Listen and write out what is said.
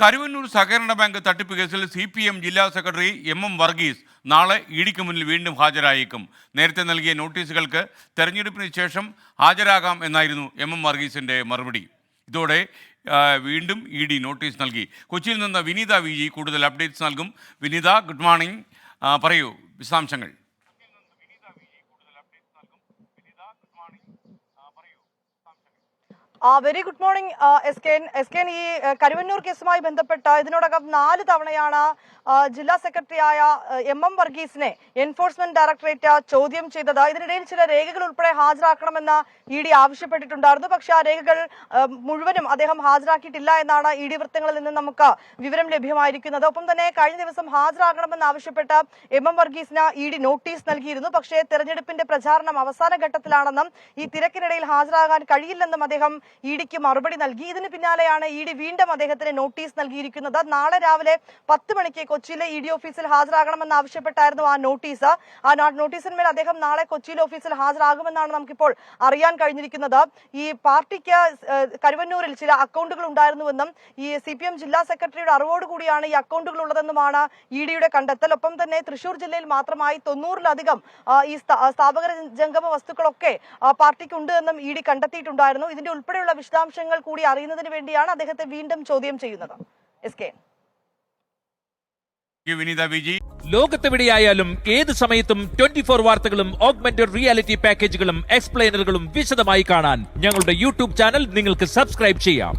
കരുവന്നൂർ സഹകരണ ബാങ്ക് തട്ടിപ്പ് കേസിൽ സി പി എം ജില്ലാ സെക്രട്ടറി എം എം വർഗീസ് നാളെ ഇഡിക്ക് മുന്നിൽ വീണ്ടും ഹാജരായേക്കും. നേരത്തെ നൽകിയ നോട്ടീസുകൾക്ക് തെരഞ്ഞെടുപ്പിന് ശേഷം ഹാജരാകാം എന്നായിരുന്നു എം എം വർഗീസിന്റെ മറുപടി. ഇതോടെ വീണ്ടും ഇ ഡി നോട്ടീസ് നൽകി. കൊച്ചിയിൽ നിന്ന് വിനീത വി കൂടുതൽ അപ്ഡേറ്റ്സ് നൽകും. Vineetha good morning. പറയൂ വിശദാംശങ്ങൾ. Very good morning S K S K ഈ കരുവന്നൂർ കേസുമായി ബന്ധപ്പെട്ട ഇതിനോടകം നാല് തവണയാണ് ജില്ലാ സെക്രട്ടറിയായ എം എം വർഗീസിനെ എൻഫോഴ്സ്മെന്റ് ഡയറക്ടറേറ്റ് ചോദ്യം ചെയ്തത്. ഇതിനിടയിൽ ചില രേഖകൾ ഉൾപ്പെടെ ഹാജരാക്കണമെന്ന് ഇ ഡി ആവശ്യപ്പെട്ടിട്ടുണ്ടായിരുന്നു. പക്ഷേ ആ രേഖകൾ മുഴുവനും അദ്ദേഹം ഹാജരാക്കിയിട്ടില്ല എന്നാണ് ഇ ഡി വൃത്തങ്ങളിൽ നിന്ന് നമുക്ക് വിവരം ലഭ്യമായിരിക്കുന്നത്. ഒപ്പം തന്നെ കഴിഞ്ഞ ദിവസം ഹാജരാകണമെന്ന് ആവശ്യപ്പെട്ട് എം എം വർഗീസിന് ഇ ഡി നോട്ടീസ് നൽകിയിരുന്നു. പക്ഷേ തെരഞ്ഞെടുപ്പിന്റെ പ്രചാരണം അവസാന ഘട്ടത്തിലാണെന്നും ഈ തിരക്കിനിടയിൽ ഹാജരാകാൻ കഴിയില്ലെന്നും അദ്ദേഹം ഇ ഡിക്ക് മറുപടി നൽകി. ഇതിന് പിന്നാലെയാണ് ഇ ഡി വീണ്ടും അദ്ദേഹത്തിന് നോട്ടീസ് നൽകിയിരിക്കുന്നത്. നാളെ രാവിലെ പത്ത് മണിക്ക് കൊച്ചിയിലെ ഇ ഡി ഓഫീസിൽ ഹാജരാകണമെന്ന് ആവശ്യപ്പെട്ടായിരുന്നു ആ നോട്ടീസ്. ആ നോട്ടീസിന്മേൽ അദ്ദേഹം നാളെ കൊച്ചിയിലെ ഓഫീസിൽ ഹാജരാകുമെന്നാണ് നമുക്കിപ്പോൾ അറിയാൻ കഴിഞ്ഞിരിക്കുന്നത്. ഈ പാർട്ടിക്ക് കരുവന്നൂരിൽ ചില അക്കൗണ്ടുകൾ ഉണ്ടായിരുന്നുവെന്നും ഈ സി പി എം ജില്ലാ സെക്രട്ടറിയുടെ അറിവോടുകൂടിയാണ് ഈ അക്കൗണ്ടുകൾ ഉള്ളതെന്നുമാണ് ഇ ഡിയുടെ കണ്ടെത്തൽ. ഒപ്പം തന്നെ തൃശൂർ ജില്ലയിൽ മാത്രമായി തൊണ്ണൂറിലധികം ഈ സ്ഥാ- സ്ഥാപക ജംഗമ വസ്തുക്കളൊക്കെ പാർട്ടിക്ക് ഉണ്ട് എന്നും ഇ ഡി കണ്ടെത്തിയിട്ടുണ്ടായിരുന്നു. ഇതിന്റെ ഉൾപ്പെടെയുള്ള വിശദാംശങ്ങൾ കൂടി അറിയുന്നതിന് വേണ്ടിയാണ് അദ്ദേഹത്തെ വീണ്ടും ചോദ്യം ചെയ്യുന്നത്. എസ് കെ വിനീത ലോകത്തെവിടെയായാലും ഏത് സമയത്തും ട്വന്റി ഫോർ വാർത്തകളും ഓഗ്മെന്റഡ് റിയാലിറ്റി പാക്കേജുകളും എക്സ്പ്ലെയിനറുകളും വിശദമായി കാണാൻ ഞങ്ങളുടെ യൂട്യൂബ് ചാനൽ നിങ്ങൾക്ക് സബ്സ്ക്രൈബ് ചെയ്യാം.